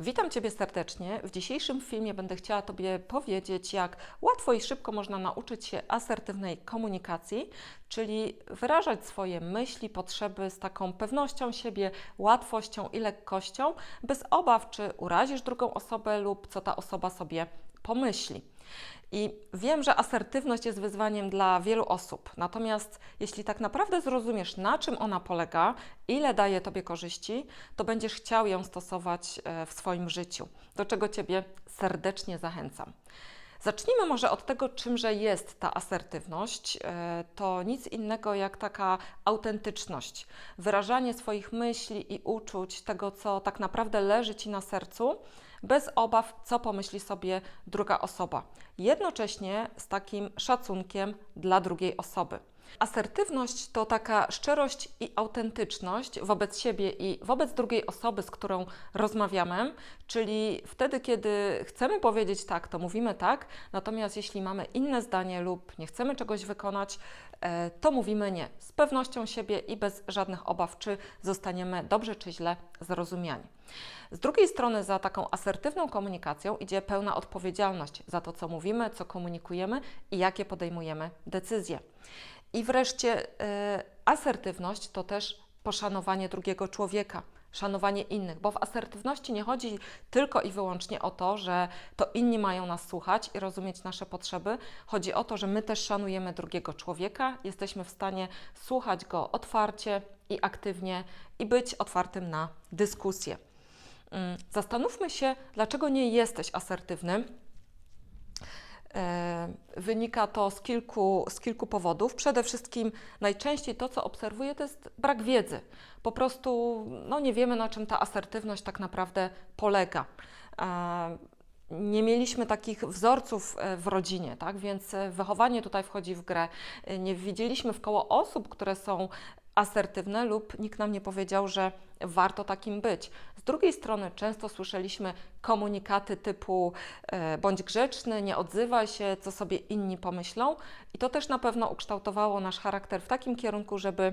Witam Ciebie serdecznie. W dzisiejszym filmie będę chciała Tobie powiedzieć, jak łatwo i szybko można nauczyć się asertywnej komunikacji, czyli wyrażać swoje myśli, potrzeby z taką pewnością siebie, łatwością i lekkością, bez obaw, czy urazisz drugą osobę lub co ta osoba sobie pomyśli. I wiem, że asertywność jest wyzwaniem dla wielu osób. Natomiast jeśli tak naprawdę zrozumiesz, na czym ona polega, ile daje tobie korzyści, to będziesz chciał ją stosować e, w swoim życiu, do czego ciebie serdecznie zachęcam. Zacznijmy może od tego, czymże jest ta asertywność. E, to nic innego jak taka autentyczność, wyrażanie swoich myśli i uczuć, tego, co tak naprawdę leży ci na sercu bez obaw, co pomyśli sobie druga osoba. Jednocześnie z takim szacunkiem dla drugiej osoby. Asertywność to taka szczerość i autentyczność wobec siebie i wobec drugiej osoby, z którą rozmawiamy, czyli wtedy, kiedy chcemy powiedzieć tak, to mówimy tak, natomiast jeśli mamy inne zdanie lub nie chcemy czegoś wykonać, e, to mówimy nie. Z pewnością siebie i bez żadnych obaw, czy zostaniemy dobrze czy źle zrozumiani. Z drugiej strony, za taką asertywną komunikacją idzie pełna odpowiedzialność za to, co mówimy, co komunikujemy i jakie podejmujemy decyzje. I wreszcie y, asertywność to też poszanowanie drugiego człowieka, szanowanie innych, bo w asertywności nie chodzi tylko i wyłącznie o to, że to inni mają nas słuchać i rozumieć nasze potrzeby. Chodzi o to, że my też szanujemy drugiego człowieka, jesteśmy w stanie słuchać go otwarcie i aktywnie i być otwartym na dyskusję. Mm, zastanówmy się, dlaczego nie jesteś asertywny. E, wynika to z kilku, z kilku powodów. Przede wszystkim najczęściej to, co obserwuję, to jest brak wiedzy. Po prostu no, nie wiemy, na czym ta asertywność tak naprawdę polega. E, nie mieliśmy takich wzorców e, w rodzinie, tak? więc wychowanie tutaj wchodzi w grę. Nie widzieliśmy w koło osób, które są asertywne lub nikt nam nie powiedział, że warto takim być. Z drugiej strony często słyszeliśmy komunikaty typu e, bądź grzeczny, nie odzywaj się, co sobie inni pomyślą i to też na pewno ukształtowało nasz charakter w takim kierunku, żeby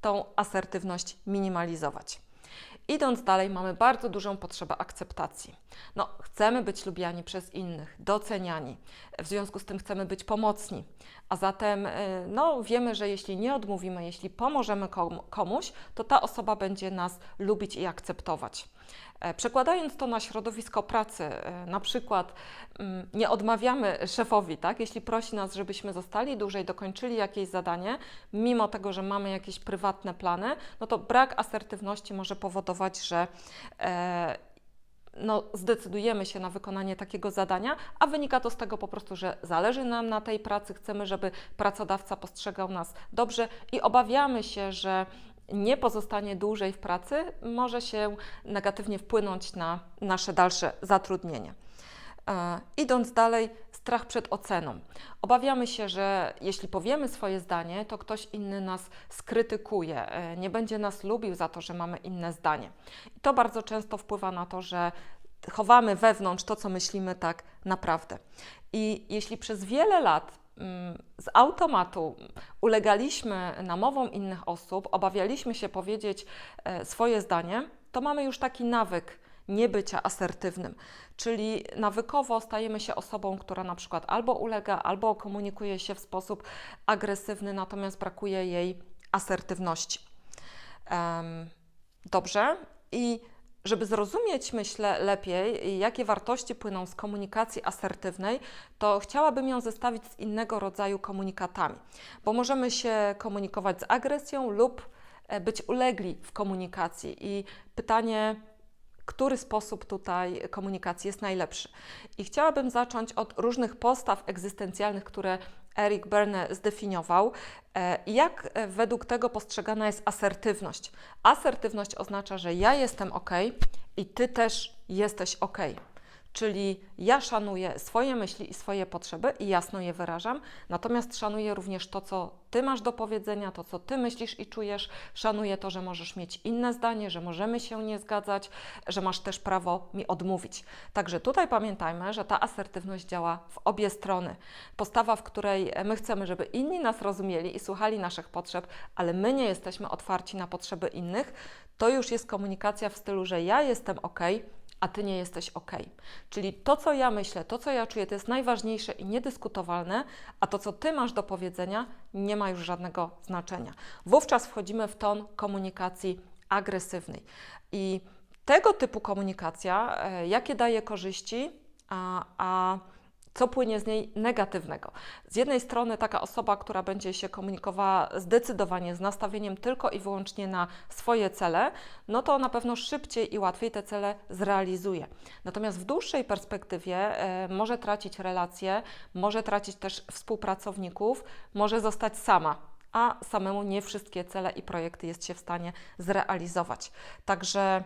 tą asertywność minimalizować. Idąc dalej, mamy bardzo dużą potrzebę akceptacji. No, chcemy być lubiani przez innych, doceniani, w związku z tym chcemy być pomocni. A zatem y, no, wiemy, że jeśli nie odmówimy, jeśli pomożemy komuś, to ta osoba będzie nas lubić i akceptować. E, przekładając to na środowisko pracy, e, na przykład mm, nie odmawiamy szefowi, tak? jeśli prosi nas, żebyśmy zostali dłużej, dokończyli jakieś zadanie, mimo tego, że mamy jakieś prywatne plany, no to brak asertywności może powodować, że e, no, zdecydujemy się na wykonanie takiego zadania, a wynika to z tego po prostu, że zależy nam na tej pracy, chcemy, żeby pracodawca postrzegał nas dobrze i obawiamy się, że nie pozostanie dłużej w pracy może się negatywnie wpłynąć na nasze dalsze zatrudnienie. E, idąc dalej, strach przed oceną. Obawiamy się, że jeśli powiemy swoje zdanie, to ktoś inny nas skrytykuje, e, nie będzie nas lubił za to, że mamy inne zdanie. I to bardzo często wpływa na to, że chowamy wewnątrz to, co myślimy tak naprawdę. I jeśli przez wiele lat z automatu ulegaliśmy namowom innych osób, obawialiśmy się powiedzieć e, swoje zdanie, to mamy już taki nawyk niebycia asertywnym. Czyli nawykowo stajemy się osobą, która na przykład albo ulega, albo komunikuje się w sposób agresywny, natomiast brakuje jej asertywności. Dobrze. I żeby zrozumieć, myślę, lepiej, jakie wartości płyną z komunikacji asertywnej, to chciałabym ją zestawić z innego rodzaju komunikatami, bo możemy się komunikować z agresją lub e, być ulegli w komunikacji. I pytanie, który sposób tutaj komunikacji jest najlepszy. I chciałabym zacząć od różnych postaw egzystencjalnych, które Eric Berne zdefiniował. E, jak e, według tego postrzegana jest asertywność? Asertywność oznacza, że ja jestem ok i ty też jesteś ok. Czyli ja szanuję swoje myśli i swoje potrzeby i jasno je wyrażam, natomiast szanuję również to, co Ty masz do powiedzenia, to, co Ty myślisz i czujesz. Szanuję to, że możesz mieć inne zdanie, że możemy się nie zgadzać, że masz też prawo mi odmówić. Także tutaj pamiętajmy, że ta asertywność działa w obie strony. Postawa, w której my chcemy, żeby inni nas rozumieli i słuchali naszych potrzeb, ale my nie jesteśmy otwarci na potrzeby innych, to już jest komunikacja w stylu, że ja jestem ok, a ty nie jesteś ok. Czyli to, co ja myślę, to, co ja czuję, to jest najważniejsze i niedyskutowalne, a to, co ty masz do powiedzenia, nie ma już żadnego znaczenia. Wówczas wchodzimy w ton komunikacji agresywnej. I tego typu komunikacja, e, jakie daje korzyści, a, a co płynie z niej negatywnego. Z jednej strony taka osoba, która będzie się komunikowała zdecydowanie z nastawieniem tylko i wyłącznie na swoje cele, no to na pewno szybciej i łatwiej te cele zrealizuje. Natomiast w dłuższej perspektywie e, może tracić relacje, może tracić też współpracowników, może zostać sama a samemu nie wszystkie cele i projekty jest się w stanie zrealizować. Także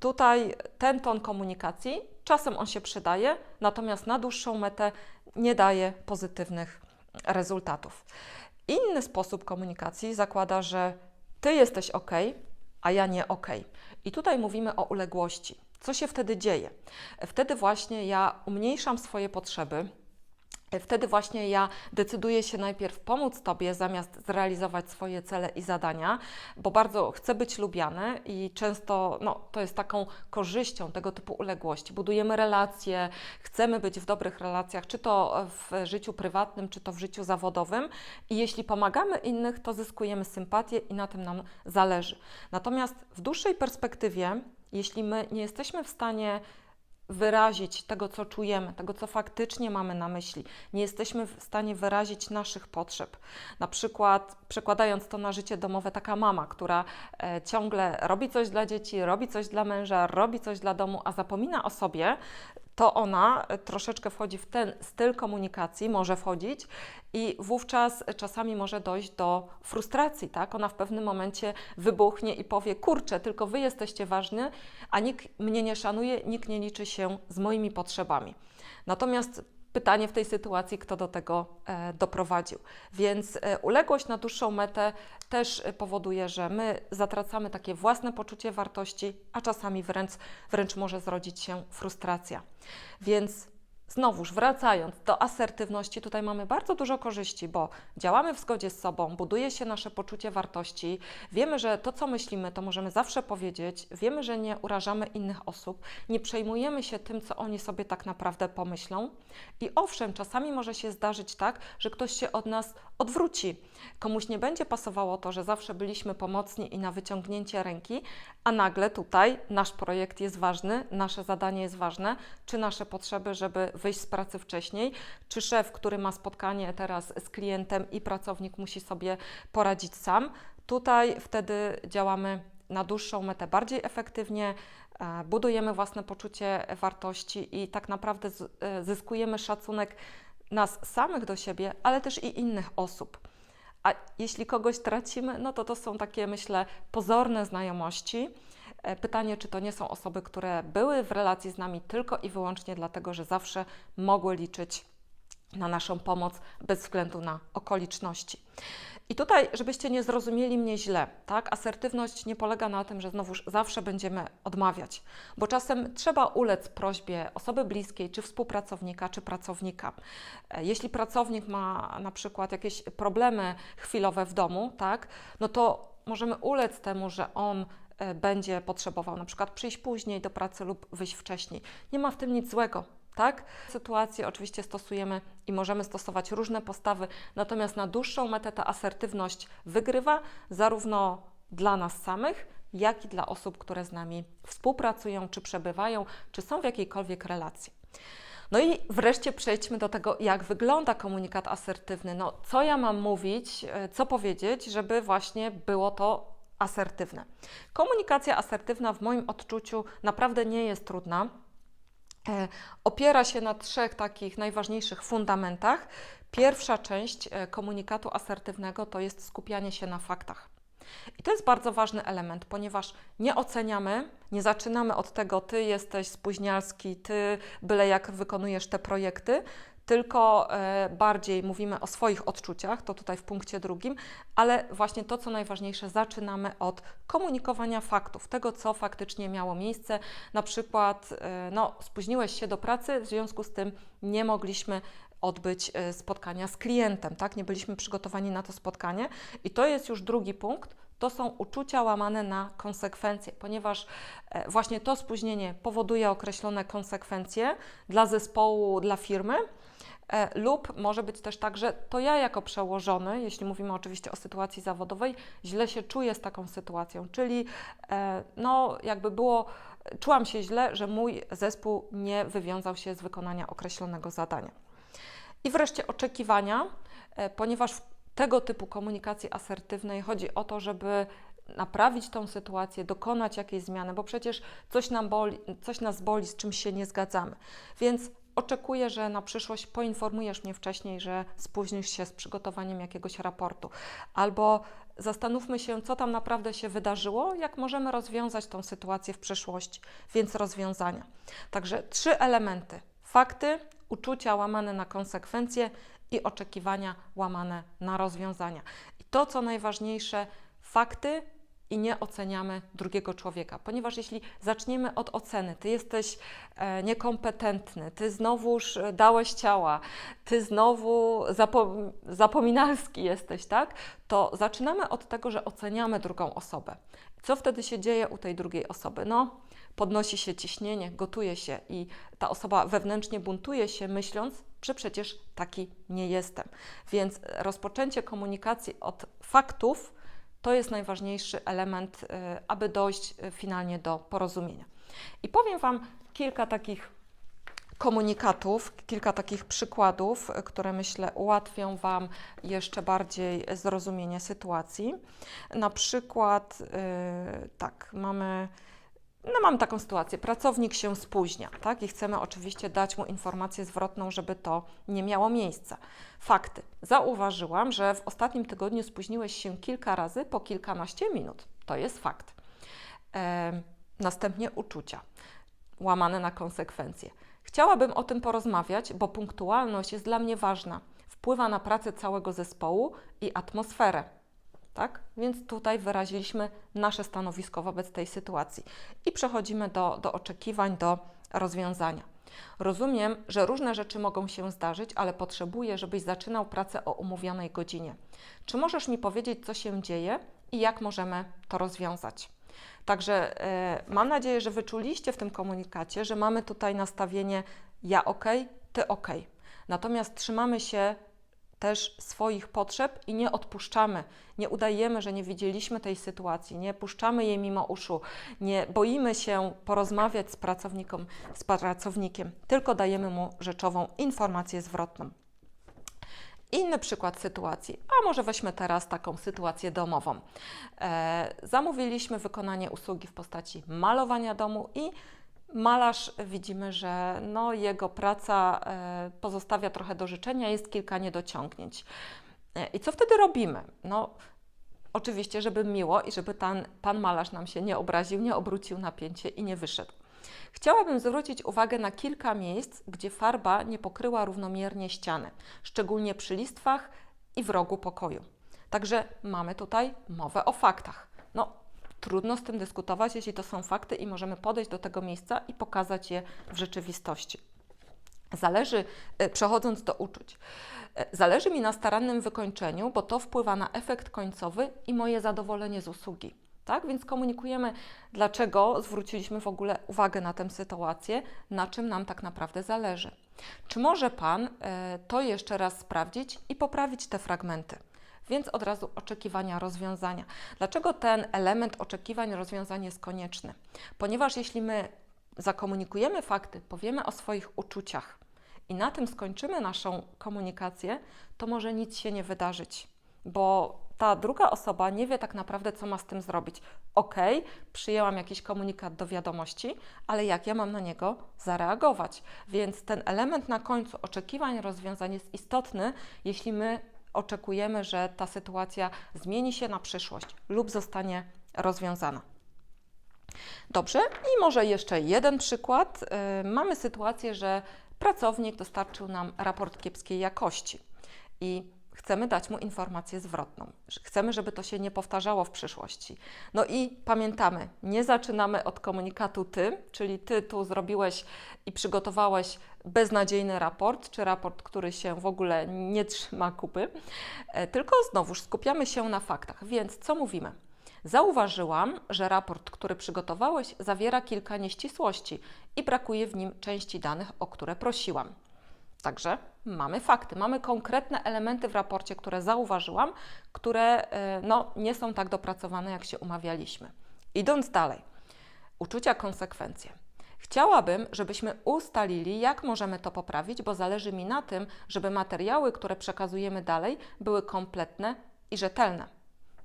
tutaj ten ton komunikacji, czasem on się przydaje, natomiast na dłuższą metę nie daje pozytywnych rezultatów. Inny sposób komunikacji zakłada, że ty jesteś ok, a ja nie ok. I tutaj mówimy o uległości. Co się wtedy dzieje? Wtedy właśnie ja umniejszam swoje potrzeby, Wtedy właśnie ja decyduję się najpierw pomóc Tobie, zamiast zrealizować swoje cele i zadania, bo bardzo chcę być lubiany i często no, to jest taką korzyścią tego typu uległości. Budujemy relacje, chcemy być w dobrych relacjach, czy to w życiu prywatnym, czy to w życiu zawodowym, i jeśli pomagamy innych, to zyskujemy sympatię i na tym nam zależy. Natomiast w dłuższej perspektywie, jeśli my nie jesteśmy w stanie wyrazić tego, co czujemy, tego, co faktycznie mamy na myśli. Nie jesteśmy w stanie wyrazić naszych potrzeb. Na przykład, przekładając to na życie domowe, taka mama, która e, ciągle robi coś dla dzieci, robi coś dla męża, robi coś dla domu, a zapomina o sobie, to ona troszeczkę wchodzi w ten styl komunikacji, może wchodzić i wówczas czasami może dojść do frustracji, tak? Ona w pewnym momencie wybuchnie i powie: Kurczę, tylko wy jesteście ważni, a nikt mnie nie szanuje, nikt nie liczy się z moimi potrzebami. Natomiast pytanie w tej sytuacji, kto do tego e, doprowadził. Więc e, uległość na dłuższą metę też powoduje, że my zatracamy takie własne poczucie wartości, a czasami wręcz, wręcz może zrodzić się frustracja. Więc Znowuż wracając do asertywności, tutaj mamy bardzo dużo korzyści, bo działamy w zgodzie z sobą, buduje się nasze poczucie wartości, wiemy, że to, co myślimy, to możemy zawsze powiedzieć, wiemy, że nie urażamy innych osób, nie przejmujemy się tym, co oni sobie tak naprawdę pomyślą. I owszem, czasami może się zdarzyć tak, że ktoś się od nas odwróci. Komuś nie będzie pasowało to, że zawsze byliśmy pomocni i na wyciągnięcie ręki, a nagle tutaj nasz projekt jest ważny, nasze zadanie jest ważne, czy nasze potrzeby, żeby wyjść z pracy wcześniej, czy szef, który ma spotkanie teraz z klientem i pracownik musi sobie poradzić sam. Tutaj wtedy działamy na dłuższą metę bardziej efektywnie, e, budujemy własne poczucie wartości i tak naprawdę e, zyskujemy szacunek nas samych do siebie, ale też i innych osób. A jeśli kogoś tracimy, no to to są takie, myślę, pozorne znajomości, pytanie, czy to nie są osoby, które były w relacji z nami tylko i wyłącznie dlatego, że zawsze mogły liczyć na naszą pomoc bez względu na okoliczności. I tutaj, żebyście nie zrozumieli mnie źle, tak? Asertywność nie polega na tym, że znowu zawsze będziemy odmawiać, bo czasem trzeba ulec prośbie osoby bliskiej, czy współpracownika, czy pracownika. E, jeśli pracownik ma na przykład jakieś problemy chwilowe w domu, tak? No to możemy ulec temu, że on E, będzie potrzebował na przykład przyjść później do pracy lub wyjść wcześniej. Nie ma w tym nic złego. Tak? Sytuacje oczywiście stosujemy i możemy stosować różne postawy, natomiast na dłuższą metę ta asertywność wygrywa zarówno dla nas samych, jak i dla osób, które z nami współpracują, czy przebywają, czy są w jakiejkolwiek relacji. No i wreszcie przejdźmy do tego, jak wygląda komunikat asertywny. No, co ja mam mówić, e, co powiedzieć, żeby właśnie było to asertywne. Komunikacja asertywna w moim odczuciu naprawdę nie jest trudna. E, opiera się na trzech takich najważniejszych fundamentach. Pierwsza część e, komunikatu asertywnego to jest skupianie się na faktach. I to jest bardzo ważny element, ponieważ nie oceniamy, nie zaczynamy od tego, ty jesteś spóźnialski, ty byle jak wykonujesz te projekty, tylko e, bardziej mówimy o swoich odczuciach, to tutaj w punkcie drugim, ale właśnie to, co najważniejsze, zaczynamy od komunikowania faktów, tego, co faktycznie miało miejsce. Na przykład, e, no, spóźniłeś się do pracy, w związku z tym nie mogliśmy odbyć e, spotkania z klientem, tak? Nie byliśmy przygotowani na to spotkanie. I to jest już drugi punkt, To są uczucia łamane na konsekwencje, ponieważ właśnie to spóźnienie powoduje określone konsekwencje dla zespołu, dla firmy. E, lub może być też tak, że to ja jako przełożony, jeśli mówimy oczywiście o sytuacji zawodowej, źle się czuję z taką sytuacją, czyli e, no jakby było, czułam się źle, że mój zespół nie wywiązał się z wykonania określonego zadania. I wreszcie oczekiwania, ponieważ w tego typu komunikacji asertywnej chodzi o to, żeby naprawić tą sytuację, dokonać jakiejś zmiany, bo przecież coś, nam boli, coś nas boli, z czymś się nie zgadzamy. Więc oczekuję, że na przyszłość poinformujesz mnie wcześniej, że spóźnisz się z przygotowaniem jakiegoś raportu. Albo zastanówmy się, co tam naprawdę się wydarzyło, jak możemy rozwiązać tą sytuację w przyszłości, więc rozwiązania. Także trzy elementy: fakty, uczucia łamane na konsekwencje i oczekiwania łamane na rozwiązania. I to, co najważniejsze, fakty i nie oceniamy drugiego człowieka, ponieważ jeśli zaczniemy od oceny, ty jesteś e, niekompetentny, ty znowuż e, dałeś ciała, ty znowu zapom zapominalski jesteś, tak? To zaczynamy od tego, że oceniamy drugą osobę. Co wtedy się dzieje u tej drugiej osoby? No, podnosi się ciśnienie, gotuje się i ta osoba wewnętrznie buntuje się, myśląc, że przecież taki nie jestem. Więc rozpoczęcie komunikacji od faktów to jest najważniejszy element, y, aby dojść y, finalnie do porozumienia. I powiem Wam kilka takich komunikatów, kilka takich przykładów, y, które myślę ułatwią Wam jeszcze bardziej zrozumienie sytuacji. Na przykład, tak, mamy no mam taką sytuację, pracownik się spóźnia, tak? I chcemy oczywiście dać mu informację zwrotną, żeby to nie miało miejsca. Fakty. Zauważyłam, że w ostatnim tygodniu spóźniłeś się kilka razy po kilkanaście minut. To jest fakt. E, następnie uczucia, łamane na konsekwencje. Chciałabym o tym porozmawiać, bo punktualność jest dla mnie ważna. Wpływa na pracę całego zespołu i atmosferę tak? Więc tutaj wyraziliśmy nasze stanowisko wobec tej sytuacji i przechodzimy do, do oczekiwań, do rozwiązania. Rozumiem, że różne rzeczy mogą się zdarzyć, ale potrzebuję, żebyś zaczynał pracę o umówionej godzinie. Czy możesz mi powiedzieć, co się dzieje i jak możemy to rozwiązać? Także e, mam nadzieję, że wyczuliście w tym komunikacie, że mamy tutaj nastawienie ja ok, ty ok. Natomiast trzymamy się też swoich potrzeb i nie odpuszczamy, nie udajemy, że nie widzieliśmy tej sytuacji, nie puszczamy jej mimo uszu, nie boimy się porozmawiać z, pracownikiem, z pracownikiem, tylko dajemy mu rzeczową informację zwrotną. Inny przykład sytuacji, a może weźmy teraz taką sytuację domową. E, zamówiliśmy wykonanie usługi w postaci malowania domu i Malarz widzimy, że no, jego praca e, pozostawia trochę do życzenia, jest kilka niedociągnięć. E, I co wtedy robimy? No, oczywiście, żeby miło i żeby ten pan malarz nam się nie obraził, nie obrócił napięcie i nie wyszedł. Chciałabym zwrócić uwagę na kilka miejsc, gdzie farba nie pokryła równomiernie ściany, szczególnie przy listwach i w rogu pokoju. Także mamy tutaj mowę o faktach. No, Trudno z tym dyskutować, jeśli to są fakty i możemy podejść do tego miejsca i pokazać je w rzeczywistości. Zależy, e, przechodząc do uczuć, e, zależy mi na starannym wykończeniu, bo to wpływa na efekt końcowy i moje zadowolenie z usługi. Tak? Więc komunikujemy, dlaczego zwróciliśmy w ogóle uwagę na tę sytuację, na czym nam tak naprawdę zależy. Czy może Pan e, to jeszcze raz sprawdzić i poprawić te fragmenty? Więc od razu oczekiwania rozwiązania. Dlaczego ten element oczekiwań rozwiązania jest konieczny? Ponieważ jeśli my zakomunikujemy fakty, powiemy o swoich uczuciach i na tym skończymy naszą komunikację, to może nic się nie wydarzyć, bo ta druga osoba nie wie tak naprawdę, co ma z tym zrobić. Ok, przyjęłam jakiś komunikat do wiadomości, ale jak ja mam na niego zareagować? Więc ten element na końcu oczekiwań rozwiązań jest istotny, jeśli my oczekujemy, że ta sytuacja zmieni się na przyszłość lub zostanie rozwiązana. Dobrze, i może jeszcze jeden przykład. Yy, mamy sytuację, że pracownik dostarczył nam raport kiepskiej jakości i chcemy dać mu informację zwrotną. Chcemy, żeby to się nie powtarzało w przyszłości. No i pamiętamy, nie zaczynamy od komunikatu ty, czyli ty tu zrobiłeś i przygotowałeś beznadziejny raport, czy raport, który się w ogóle nie trzyma kupy, e, tylko znowuż skupiamy się na faktach. Więc co mówimy? Zauważyłam, że raport, który przygotowałeś, zawiera kilka nieścisłości i brakuje w nim części danych, o które prosiłam. Także mamy fakty, mamy konkretne elementy w raporcie, które zauważyłam, które e, no, nie są tak dopracowane, jak się umawialiśmy. Idąc dalej, uczucia, konsekwencje. Chciałabym, żebyśmy ustalili, jak możemy to poprawić, bo zależy mi na tym, żeby materiały, które przekazujemy dalej, były kompletne i rzetelne.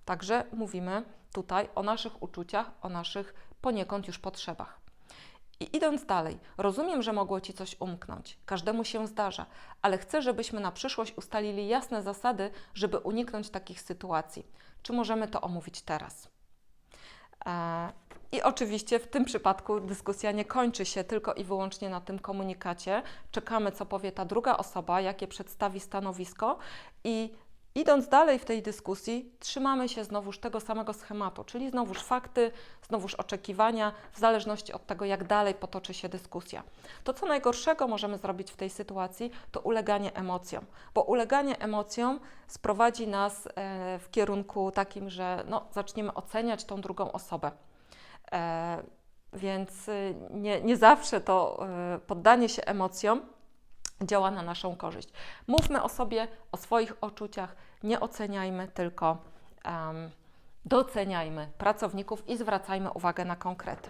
Także mówimy tutaj o naszych uczuciach, o naszych poniekąd już potrzebach. I idąc dalej, rozumiem, że mogło Ci coś umknąć. Każdemu się zdarza, ale chcę, żebyśmy na przyszłość ustalili jasne zasady, żeby uniknąć takich sytuacji. Czy możemy to omówić teraz? E, I oczywiście w tym przypadku dyskusja nie kończy się tylko i wyłącznie na tym komunikacie. Czekamy, co powie ta druga osoba, jakie przedstawi stanowisko i Idąc dalej w tej dyskusji, trzymamy się znowuż tego samego schematu, czyli znowuż fakty, znowuż oczekiwania, w zależności od tego, jak dalej potoczy się dyskusja. To, co najgorszego możemy zrobić w tej sytuacji, to uleganie emocjom, bo uleganie emocjom sprowadzi nas e, w kierunku takim, że no, zaczniemy oceniać tą drugą osobę. E, więc y, nie, nie zawsze to e, poddanie się emocjom działa na naszą korzyść. Mówmy o sobie, o swoich odczuciach, nie oceniajmy, tylko um, doceniajmy pracowników i zwracajmy uwagę na konkrety.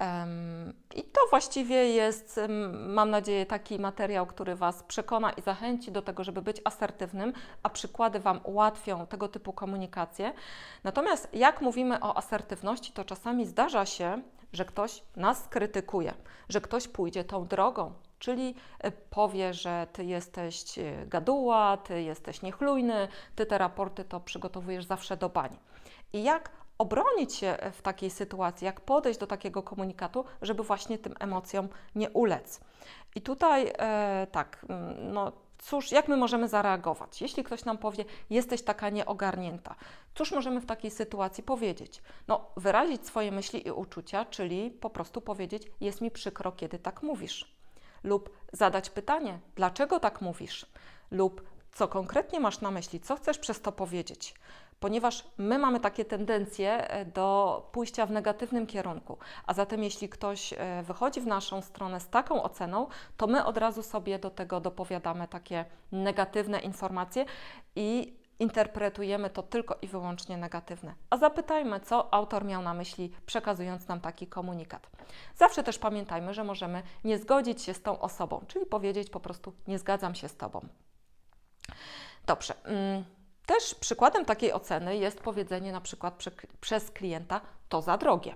Um, I to właściwie jest, mam nadzieję, taki materiał, który Was przekona i zachęci do tego, żeby być asertywnym, a przykłady Wam ułatwią tego typu komunikację. Natomiast jak mówimy o asertywności, to czasami zdarza się, że ktoś nas krytykuje, że ktoś pójdzie tą drogą, czyli e, powie, że ty jesteś e, gaduła, ty jesteś niechlujny, ty te raporty to przygotowujesz zawsze do bani. I jak obronić się w takiej sytuacji, jak podejść do takiego komunikatu, żeby właśnie tym emocjom nie ulec. I tutaj e, tak, no cóż, jak my możemy zareagować? Jeśli ktoś nam powie, jesteś taka nieogarnięta, cóż możemy w takiej sytuacji powiedzieć? No, wyrazić swoje myśli i uczucia, czyli po prostu powiedzieć, jest mi przykro, kiedy tak mówisz lub zadać pytanie, dlaczego tak mówisz, lub co konkretnie masz na myśli, co chcesz przez to powiedzieć. Ponieważ my mamy takie tendencje e, do pójścia w negatywnym kierunku, a zatem jeśli ktoś e, wychodzi w naszą stronę z taką oceną, to my od razu sobie do tego dopowiadamy takie negatywne informacje i interpretujemy to tylko i wyłącznie negatywne. A zapytajmy, co autor miał na myśli, przekazując nam taki komunikat. Zawsze też pamiętajmy, że możemy nie zgodzić się z tą osobą, czyli powiedzieć po prostu: Nie zgadzam się z tobą. Dobrze. Mm, też przykładem takiej oceny jest powiedzenie na przykład przez klienta: To za drogie.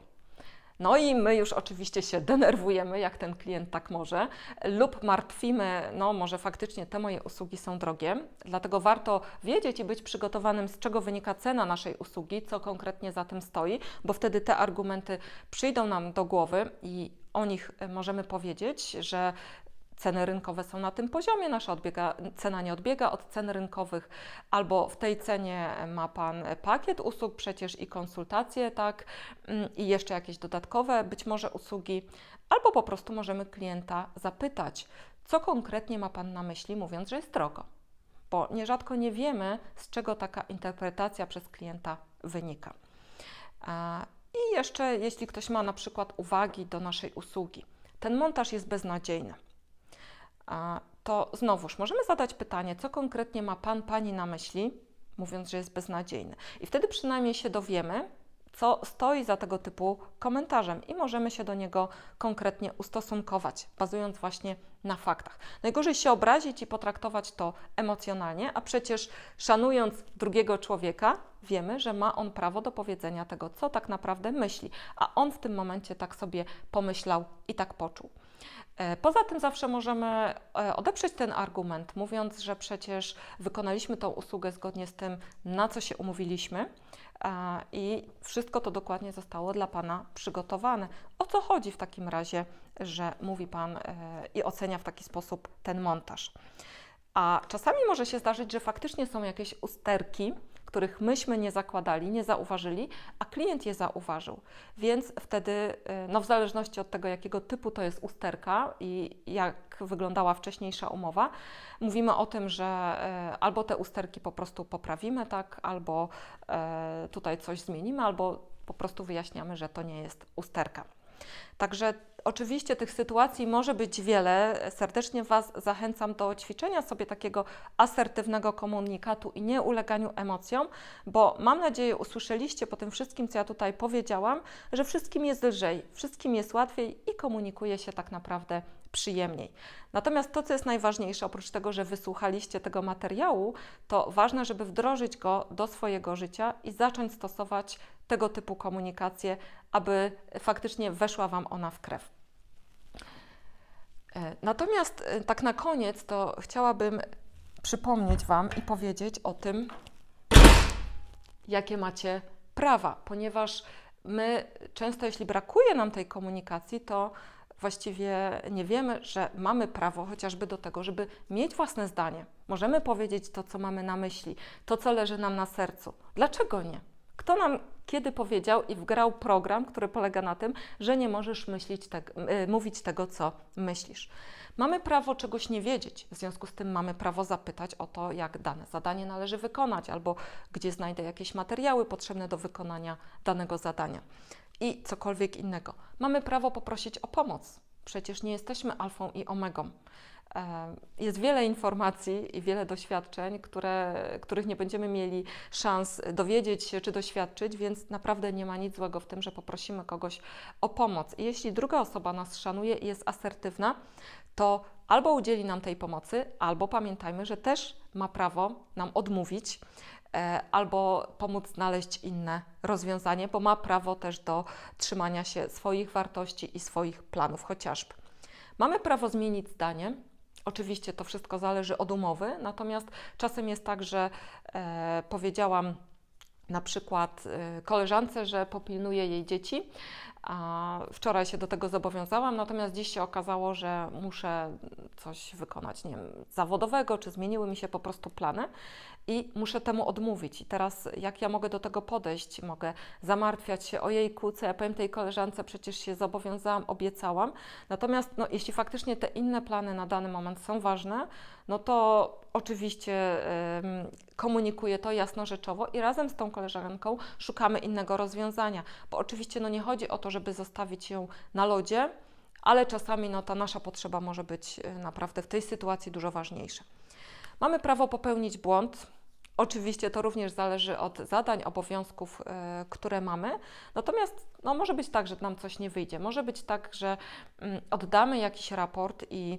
No i my już oczywiście się denerwujemy, jak ten klient tak może, lub martwimy, no może faktycznie te moje usługi są drogie, dlatego warto wiedzieć i być przygotowanym, z czego wynika cena naszej usługi, co konkretnie za tym stoi, bo wtedy te argumenty przyjdą nam do głowy i o nich możemy powiedzieć, że ceny rynkowe są na tym poziomie, nasza odbiega, cena nie odbiega od cen rynkowych, albo w tej cenie ma Pan pakiet usług przecież i konsultacje, tak, mm, i jeszcze jakieś dodatkowe być może usługi, albo po prostu możemy klienta zapytać, co konkretnie ma Pan na myśli, mówiąc, że jest drogo. Bo nierzadko nie wiemy, z czego taka interpretacja przez klienta wynika. I jeszcze, jeśli ktoś ma na przykład uwagi do naszej usługi, ten montaż jest beznadziejny to znowuż możemy zadać pytanie, co konkretnie ma Pan, Pani na myśli, mówiąc, że jest beznadziejny. I wtedy przynajmniej się dowiemy, co stoi za tego typu komentarzem i możemy się do niego konkretnie ustosunkować, bazując właśnie na faktach. Najgorzej się obrazić i potraktować to emocjonalnie, a przecież szanując drugiego człowieka, wiemy, że ma on prawo do powiedzenia tego, co tak naprawdę myśli, a on w tym momencie tak sobie pomyślał i tak poczuł. E, poza tym zawsze możemy e, odeprzeć ten argument, mówiąc, że przecież wykonaliśmy tą usługę zgodnie z tym, na co się umówiliśmy i wszystko to dokładnie zostało dla Pana przygotowane. O co chodzi w takim razie, że mówi Pan e, i ocenia w taki sposób ten montaż? A czasami może się zdarzyć, że faktycznie są jakieś usterki, których myśmy nie zakładali, nie zauważyli, a klient je zauważył. Więc wtedy, y, no w zależności od tego, jakiego typu to jest usterka i jak wyglądała wcześniejsza umowa, mówimy o tym, że y, albo te usterki po prostu poprawimy, tak, albo y, tutaj coś zmienimy, albo po prostu wyjaśniamy, że to nie jest usterka. Także oczywiście tych sytuacji może być wiele. Serdecznie Was zachęcam do ćwiczenia sobie takiego asertywnego komunikatu i nie uleganiu emocjom, bo mam nadzieję usłyszeliście po tym wszystkim, co ja tutaj powiedziałam, że wszystkim jest lżej, wszystkim jest łatwiej i komunikuje się tak naprawdę przyjemniej. Natomiast to, co jest najważniejsze, oprócz tego, że wysłuchaliście tego materiału, to ważne, żeby wdrożyć go do swojego życia i zacząć stosować tego typu komunikację, aby faktycznie weszła Wam ona w krew. E, natomiast e, tak na koniec to chciałabym przypomnieć Wam i powiedzieć o tym, jakie macie prawa, ponieważ my często, jeśli brakuje nam tej komunikacji, to właściwie nie wiemy, że mamy prawo chociażby do tego, żeby mieć własne zdanie. Możemy powiedzieć to, co mamy na myśli, to, co leży nam na sercu. Dlaczego nie? Kto nam kiedy powiedział i wgrał program, który polega na tym, że nie możesz te, y, mówić tego, co myślisz. Mamy prawo czegoś nie wiedzieć, w związku z tym mamy prawo zapytać o to, jak dane zadanie należy wykonać, albo gdzie znajdę jakieś materiały potrzebne do wykonania danego zadania i cokolwiek innego. Mamy prawo poprosić o pomoc. Przecież nie jesteśmy alfą i omegą. Jest wiele informacji i wiele doświadczeń, które, których nie będziemy mieli szans dowiedzieć się czy doświadczyć, więc naprawdę nie ma nic złego w tym, że poprosimy kogoś o pomoc. I jeśli druga osoba nas szanuje i jest asertywna, to albo udzieli nam tej pomocy, albo pamiętajmy, że też ma prawo nam odmówić e, albo pomóc znaleźć inne rozwiązanie, bo ma prawo też do trzymania się swoich wartości i swoich planów chociażby. Mamy prawo zmienić zdanie, Oczywiście to wszystko zależy od umowy, natomiast czasem jest tak, że e, powiedziałam na przykład e, koleżance, że popilnuje jej dzieci, wczoraj się do tego zobowiązałam, natomiast dziś się okazało, że muszę coś wykonać, nie wiem, zawodowego, czy zmieniły mi się po prostu plany i muszę temu odmówić. I teraz jak ja mogę do tego podejść? Mogę zamartwiać się o jej kłócę, ja powiem tej koleżance, przecież się zobowiązałam, obiecałam. Natomiast no, jeśli faktycznie te inne plany na dany moment są ważne, no to oczywiście komunikuję to jasnorzeczowo i razem z tą koleżanką szukamy innego rozwiązania, bo oczywiście no, nie chodzi o to, żeby zostawić ją na lodzie, ale czasami no, ta nasza potrzeba może być y, naprawdę w tej sytuacji dużo ważniejsza. Mamy prawo popełnić błąd, Oczywiście to również zależy od zadań, obowiązków, e, które mamy. Natomiast no, może być tak, że nam coś nie wyjdzie. Może być tak, że mm, oddamy jakiś raport i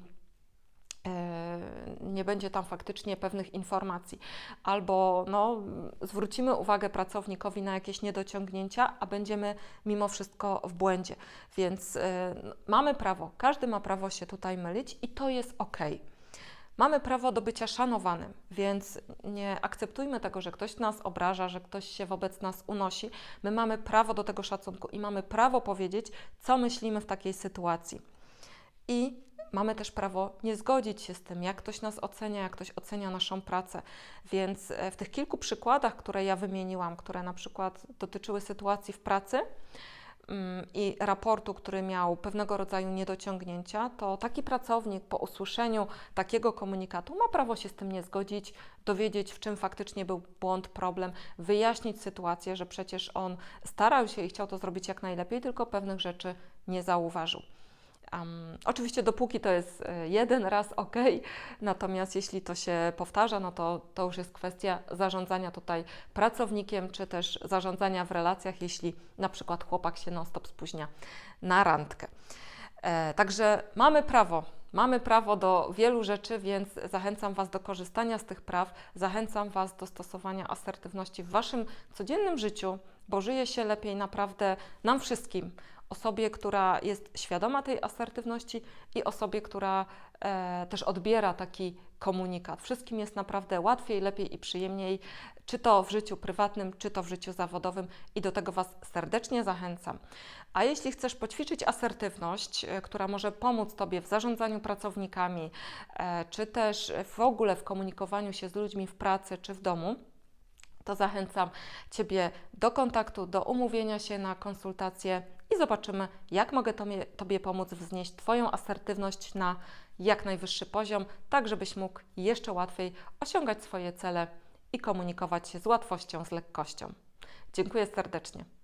nie będzie tam faktycznie pewnych informacji, albo no, zwrócimy uwagę pracownikowi na jakieś niedociągnięcia, a będziemy mimo wszystko w błędzie. Więc y, mamy prawo, każdy ma prawo się tutaj mylić i to jest ok. Mamy prawo do bycia szanowanym, więc nie akceptujmy tego, że ktoś nas obraża, że ktoś się wobec nas unosi. My mamy prawo do tego szacunku i mamy prawo powiedzieć, co myślimy w takiej sytuacji. I mamy też prawo nie zgodzić się z tym, jak ktoś nas ocenia, jak ktoś ocenia naszą pracę. Więc e, w tych kilku przykładach, które ja wymieniłam, które na przykład dotyczyły sytuacji w pracy, Mm, i raportu, który miał pewnego rodzaju niedociągnięcia, to taki pracownik po usłyszeniu takiego komunikatu ma prawo się z tym nie zgodzić, dowiedzieć, w czym faktycznie był błąd, problem, wyjaśnić sytuację, że przecież on starał się i chciał to zrobić jak najlepiej, tylko pewnych rzeczy nie zauważył. Um, oczywiście dopóki to jest e, jeden raz ok, natomiast jeśli to się powtarza, no to, to już jest kwestia zarządzania tutaj pracownikiem, czy też zarządzania w relacjach, jeśli na przykład chłopak się non-stop spóźnia na randkę. E, także mamy prawo, mamy prawo do wielu rzeczy, więc zachęcam Was do korzystania z tych praw, zachęcam Was do stosowania asertywności w Waszym codziennym życiu, bo żyje się lepiej naprawdę nam wszystkim osobie, która jest świadoma tej asertywności i osobie, która e, też odbiera taki komunikat. Wszystkim jest naprawdę łatwiej, lepiej i przyjemniej, czy to w życiu prywatnym, czy to w życiu zawodowym i do tego Was serdecznie zachęcam. A jeśli chcesz poćwiczyć asertywność, e, która może pomóc Tobie w zarządzaniu pracownikami, e, czy też w ogóle w komunikowaniu się z ludźmi w pracy czy w domu, to zachęcam Ciebie do kontaktu, do umówienia się na konsultację i zobaczymy, jak mogę Tobie, pomóc wznieść Twoją asertywność na jak najwyższy poziom, tak żebyś mógł jeszcze łatwiej osiągać swoje cele i komunikować się z łatwością, z lekkością. Dziękuję serdecznie.